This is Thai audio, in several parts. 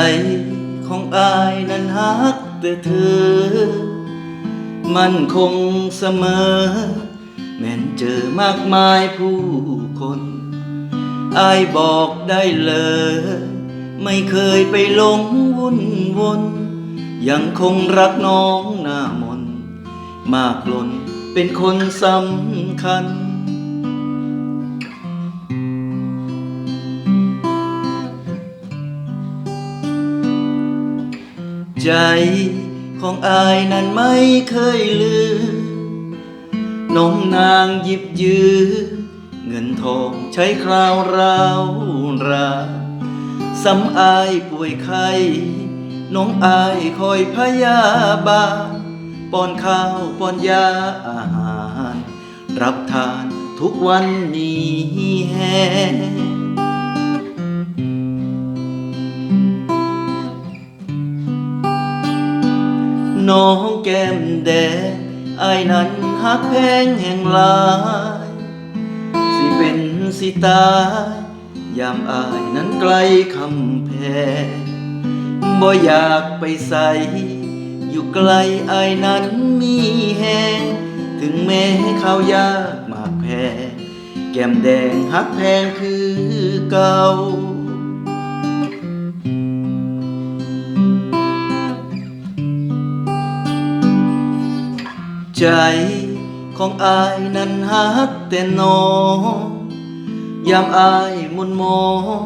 ใจของอายนั้นฮักแต่เธอ มันคงเสมอ แม้นเจอมากมายผู้คนอายบอกได้เลย ไม่เคยไปหลงวุ่นวนยังคงรักน้องหน้ามน มากล้นเป็นคนสำคัญ ใจของอายนั้นไม่เคยลืมน้องนางหยิบยืมเงินทองใช้คราวราวราสำอายป่วยไข้น้องอายคอยพยาบาลป้อนข้าวป้อนยาอาหาร รับทานทุกวันนี้แฮ น้องแก้มแดงไอ้นั้นหักแพงแห่งหลาย สิเป็นสิตายยามอายนั้นไกลคำแพงบ่อยากไปใส่อยู่ไกลไอายนั้นมีแหงถึงแม้ข้าวยากมากแพงแก้มแดงหักแพงคือเก่า ใจของอายนั้นฮักแต่น้องยามอายมุนมอง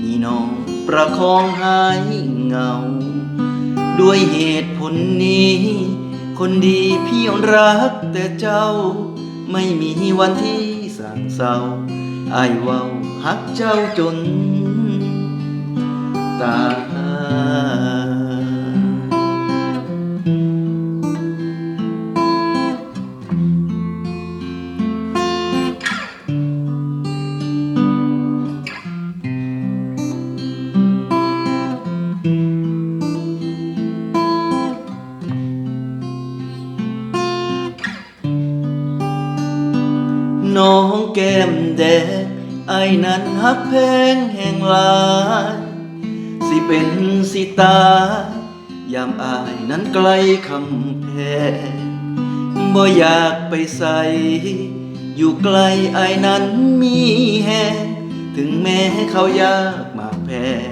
มีน้องประคองหายเงา ด้วยเหตุผลนี้ คนดีพี่รักแต่เจ้า ไม่มีวันที่สั่งเศร้าอายเว้าฮักเจ้าจน ตาย น้องแก้มแดงไอ้นั้นฮักแพลงแห่งลายสิเป็นสิตายยามอายนั้นไกลคำแพงบ่อยากไปใส่อยู่ไกลไอ้นั้นมีแหงถึงแม้เขายากมากแพง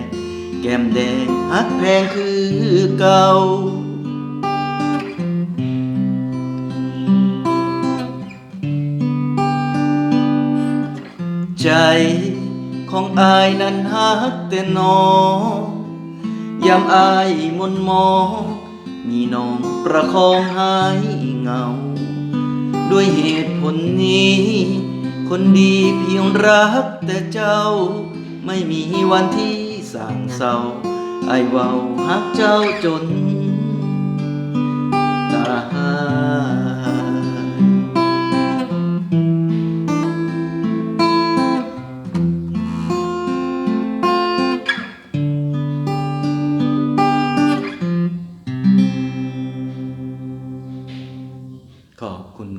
แก้มแดงฮักแพงคือเก่า ใจของอายนั้นฮักแต่น้องยามอายมนมอง มีน้องประคองหายเงา ด้วยเหตุผลนี้ คนดีเพียงรักแต่เจ้า ไม่มีวันที่สางเศร้าไอเว้าฮักเจ้าจนตาย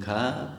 সংখ্যা